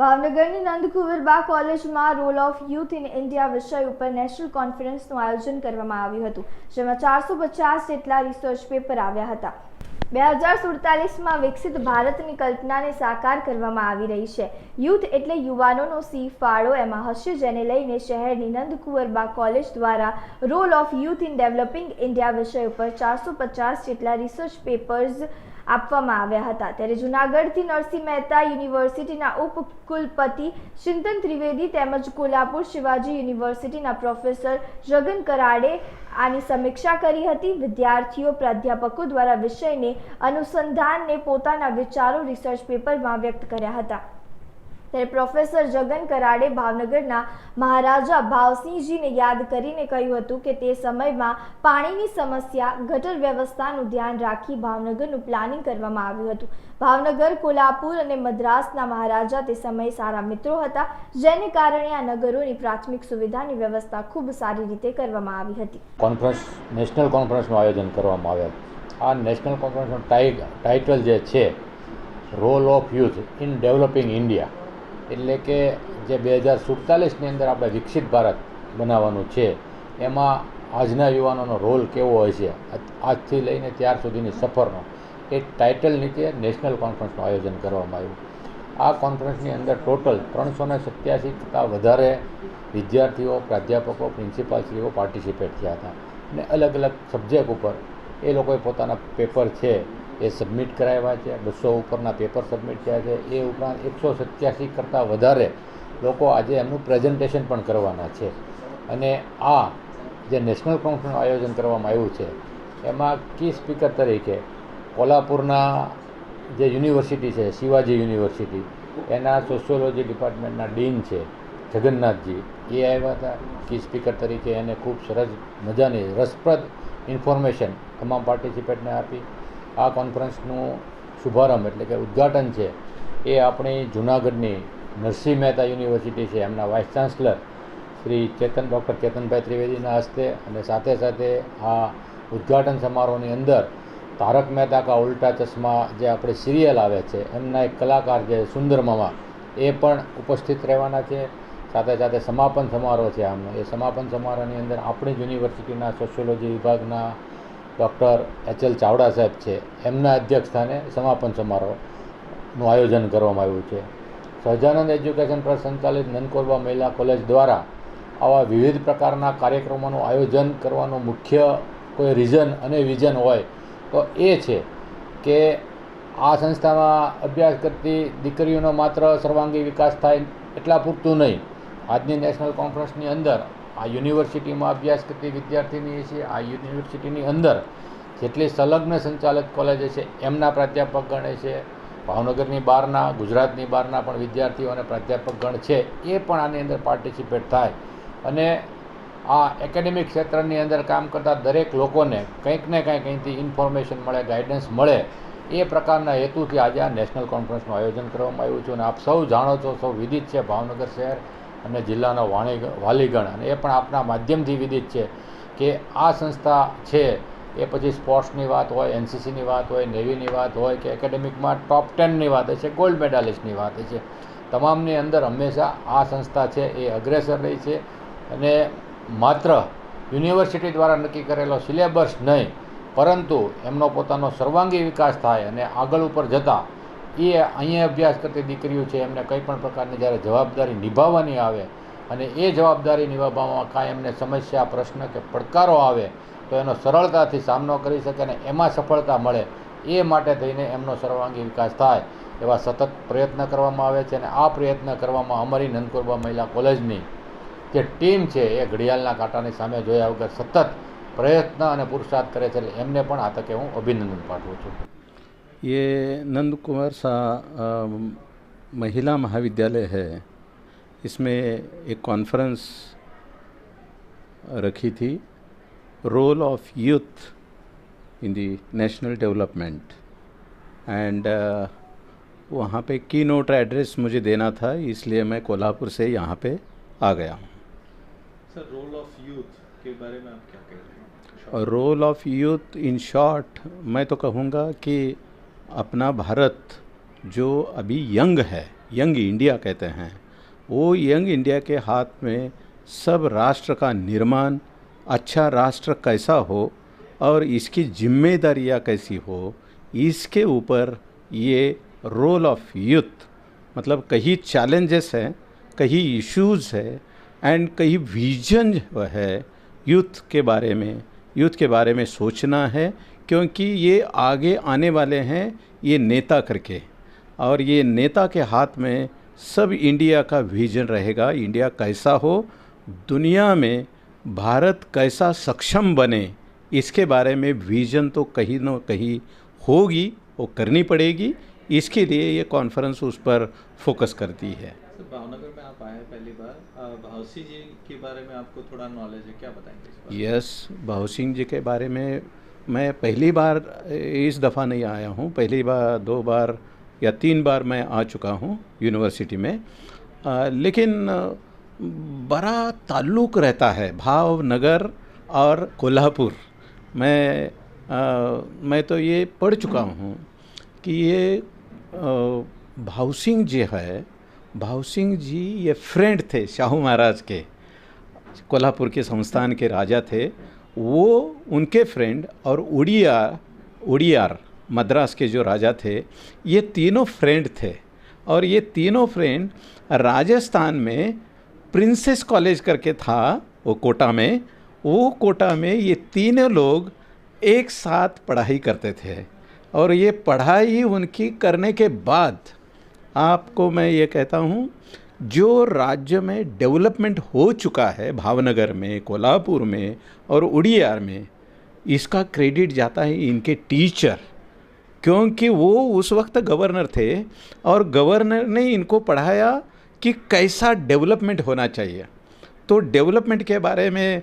ભાવનગરની નંદકુવરબા કોલેજમાં role of youth in India વિષય ઉપર નેશનલ કોન્ફરન્સનું આયોજન કરવામાં આવ્યું હતું, જેમાં ચારસો પચાસ જેટલા રિસર્ચ પેપર આવ્યા હતા. બે હજાર સુડતાલીસમાં વિકસિત ભારતની કલ્પનાને સાકાર કરવામાં આવી રહી છે. યુથ એટલે યુવાનોનો સી ફાળો એમાં હશે, જેને લઈને શહેરની નંદકુંવરબા કોલેજ દ્વારા role of youth in developing India વિષય ઉપર ચારસો પચાસ જેટલા રિસર્ચ પેપર્સ આપવામાં આવ્યા હતા. ત્યારે જૂનાગઢથી નરસિંહ મહેતા યુનિવર્સિટીના ઉપકુલપતિ ચિંતન ત્રિવેદી તેમજ કોલ્હાપુર શિવાજી યુનિવર્સિટીના પ્રોફેસર જગન કરાડે આની સમીક્ષા કરી હતી. વિદ્યાર્થીઓ, પ્રાધ્યાપકો દ્વારા વિષયને અનુસંધાનને પોતાના વિચારો રિસર્ચ પેપરમાં વ્યક્ત કર્યા હતા. ત્યારે પ્રોફેસર જગન કરાડે ભાવનગરના મહારાજા ભાવસિંહજીને યાદ કરીને કહ્યું હતું કે તે સમયમાં પાણીની સમસ્યા, ગટર વ્યવસ્થાનું ધ્યાન રાખી ભાવનગરનું પ્લાનિંગ કરવામાં આવ્યું હતું. ભાવનગર, કોલ્હાપુર અને મદ્રાસના મહારાજા તે સમયે સારા મિત્રો હતા, જેને કારણે આ નગરોની પ્રાથમિક સુવિધાની વ્યવસ્થા ખૂબ સારી રીતે કરવામાં આવી હતી. કોન્ફરન્સ, નેશનલ કોન્ફરન્સનું આયોજન કરવામાં આવ્યું આ નેશનલ કોન્ફરન્સનું ટાઇટલ જે છે role of youth in developing India એટલે કે જે બે હજાર સુડતાલીસની અંદર આપણે વિકસિત ભારત બનાવવાનું છે, એમાં આજના યુવાનોનો રોલ કેવો છે, આજથી લઈને ત્યાર સુધીની સફરનો, એ ટાઇટલ નીચે નેશનલ કોન્ફરન્સનું આયોજન કરવામાં આવ્યું. આ કોન્ફરન્સની અંદર ટોટલ ત્રણસો ને સત્યાસી કરતાં વધારે વિદ્યાર્થીઓ, પ્રાધ્યાપકો પ્રિન્સિપાલશ્રીઓ પાર્ટિસિપેટ થયા હતા. અને અલગ અલગ સબ્જેક્ટ ઉપર એ લોકોએ પોતાના પેપર છે એ સબમિટ કરાવ્યા છે, બસો ઉપરના પેપર સબમિટ થયા છે. એ ઉપરાંત એકસો સત્યાસી કરતાં વધારે લોકો આજે એમનું પ્રેઝન્ટેશન પણ કરવાના છે. અને આ જે નેશનલ કોન્ફરન્સનું આયોજન કરવામાં આવ્યું છે, એમાં કી સ્પીકર તરીકે કોલ્હાપુરના જે યુનિવર્સિટી છે, શિવાજી યુનિવર્સિટી એના સોશિયોલોજી ડિપાર્ટમેન્ટના ડીન છે, જગન્નાથજી. એ આવ્યા હતા કી સ્પીકર તરીકે એને ખૂબ સરસ મજાની રસપ્રદ ઇન્ફોર્મેશન તમામ પાર્ટિસિપેટને આપી. આ કોન્ફરન્સનું શુભારંભ એટલે કે ઉદ્ઘાટન છે એ આપણી જૂનાગઢની નરસિંહ મહેતા યુનિવર્સિટી છે, એમના vice chancellor Shri Chetan doctor Chetanbhai ત્રિવેદીના હસ્તે અને સાથે સાથે આ ઉદ્ઘાટન સમારોહની અંદર તારક મહેતા કા ઉલ્ટા ચશ્મા જે આપણે સિરિયલ આવે છે, એમના એક કલાકાર જે સુંદર મામા, એ પણ ઉપસ્થિત રહેવાના છે. સાથે સાથે સમાપન સમારોહ છે આમનો. એ સમાપન સમારોહની અંદર આપણી યુનિવર્સિટીના સોશિયોલોજી વિભાગના ડૉક્ટર એચ એલ ચાવડા સાહેબ છે. એમના અધ્યક્ષસ્થાને સમાપન સમારોહનું આયોજન કરવામાં આવ્યું છે. સહજાનંદ એજ્યુકેશન ટ્રસ્ટ સંચાલિત નંદકોરબા મહિલા કોલેજ દ્વારા આવા વિવિધ પ્રકારના કાર્યક્રમોનું આયોજન કરવાનું મુખ્ય કોઈ રીઝન અને વિઝન હોય તો એ છે કે આ સંસ્થામાં અભ્યાસ કરતી દીકરીઓનો માત્ર સર્વાંગી વિકાસ થાય એટલા પૂરતું નહીં. આજની નેશનલ કોન્ફરન્સની અંદર આ યુનિવર્સિટીમાં અભ્યાસ કરતી વિદ્યાર્થીની છે, આ યુનિવર્સિટીની અંદર જેટલી સંલગ્ન સંચાલક કોલેજો છે, એમના પ્રાધ્યાપક ગણે છે, ભાવનગરની બહારના, ગુજરાતની બહારના પણ વિદ્યાર્થીઓ અને પ્રાધ્યાપક ગણ છે, એ પણ આની અંદર પાર્ટિસિપેટ થાય. અને આ એકેડેમિક ક્ષેત્રની અંદર કામ કરતા દરેક લોકોને કંઈક ને કંઈક અહીંથી ઇન્ફોર્મેશન મળે ગાઈડન્સ મળે, એ પ્રકારના હેતુથી આજે આ નેશનલ કોન્ફરન્સનું આયોજન કરવામાં આવ્યું છે. અને આપ સૌ જાણો છો, સૌ વિદિત છે, ભાવનગર શહેર. અને જિલ્લાનો વાણી વાલીગણ, અને એ પણ આપના માધ્યમથી વિદિત છે કે આ સંસ્થા છે, એ પછી સ્પોર્ટ્સની વાત હોય, એનસીસીની વાત હોય, નેવીની વાત હોય, કે એકેડેમિકમાં ટોપ ટેનની વાત છે, ગોલ્ડ મેડાલિસ્ટની વાત છે. તમામની અંદર હંમેશા આ સંસ્થા છે, એ અગ્રેસર રહી છે અને માત્ર યુનિવર્સિટી દ્વારા નક્કી કરેલો સિલેબસ નહીં, પરંતુ એમનો પોતાનો સર્વાંગી વિકાસ થાય અને આગળ ઉપર જતાં એ અહીંયા અભ્યાસ કરતી દીકરીઓ છે, એમને કંઈ પણ પ્રકારની જ્યારે જવાબદારી નિભાવવાની આવે અને એ જવાબદારી નિભાવવામાં કાંઈ એમને સમસ્યા, પ્રશ્ન કે પડકારો આવે, તો એનો સરળતાથી સામનો કરી શકે અને એમાં સફળતા મળે, એ માટે થઈને એમનો સર્વાંગી વિકાસ થાય, એવા સતત પ્રયત્ન કરવામાં આવે છે અને આ પ્રયત્ન કરવામાં અમારી નંદકુરબા મહિલા કોલેજની જે ટીમ છે, એ ઘડિયાળના કાંટાની સામે જોયા વગર સતત પ્રયત્ન અને પુરુષાર્થ કરે છે, એટલે એમને પણ આ તકે હું અભિનંદન પાઠવું છું. ये नंद कुंवर सा महिला महाविद्यालय है। इसमें एक कॉन्फ्रेंस रखी थी। Role of youth in the national development and वहाँ पे की नोट एड्रेस मुझे देना था इसलिए मैं कोल्हापुर से यहाँ पे आ गया हूँ। सर रोल ऑफ़ यूथ के बारे में आप क्या कह रहे हैं? Role of youth in short मैं तो कहूँगा कि अपना भारत जो अभी यंग है, यंग इंडिया कहते हैं, वो यंग इंडिया के हाथ में सब राष्ट्र का निर्माण अच्छा राष्ट्र कैसा हो और इसकी जिम्मेदारियाँ कैसी हो, इसके ऊपर ये रोल ऑफ़ यूथ मतलब कहीं चैलेंजेस हैं, कहीं इश्यूज़ है एंड कहीं विजन है यूथ के बारे में यूथ के बारे में सोचना है, क्योंकि ये आगे आने वाले हैं, ये नेता करके। और ये नेता के हाथ में सब इंडिया का विजन रहेगा। इंडिया कैसा हो, दुनिया में भारत कैसा सक्षम बने, इसके बारे में विजन तो कहीं ना कहीं होगी, वो करनी पड़ेगी। इसके लिए ये कॉन्फ्रेंस उस पर फोकस करती है। सर भावनगर में आप आए पहली बार। अ, भावसी जी के बारे में आपको थोड़ा नॉलेज है क्या बताएँगे यस भाव सिंह जी के बारे में मैं पहली बार इस दफ़ा नहीं आया हूँ। पहली बार दो बार या तीन बार मैं आ चुका हूँ यूनिवर्सिटी में। आ, लेकिन बड़ा ताल्लुक़ रहता है भावनगर और कोल्हापुर। मैं आ, मैं तो ये पढ़ चुका हूँ कि ये भाव सिंह जी है भाव सिंह जी ये फ्रेंड थे शाहू महाराज के। कोल्हापुर के संस्थान के राजा थे। वो उनके फ्रेंड और उड़िया, उड़ियार, मद्रास के जो राजा थे, ये तीनों फ्रेंड थे। और ये तीनों फ्रेंड राजस्थान में प्रिंसेस कॉलेज करके था, वो कोटा में। वो कोटा में ये तीनों लोग एक साथ पढ़ाई करते थे। और ये पढ़ाई उनकी करने के बाद आपको मैं ये कहता हूँ, जो राज्य में डेवलपमेंट हो चुका है, भावनगर में, कोल्हापुर में और उड़ियार में, इसका क्रेडिट जाता है इनके टीचर, क्योंकि वो उस वक्त गवर्नर थे और गवर्नर ने इनको पढ़ाया कि कैसा डेवलपमेंट होना चाहिए। तो डेवलपमेंट के बारे में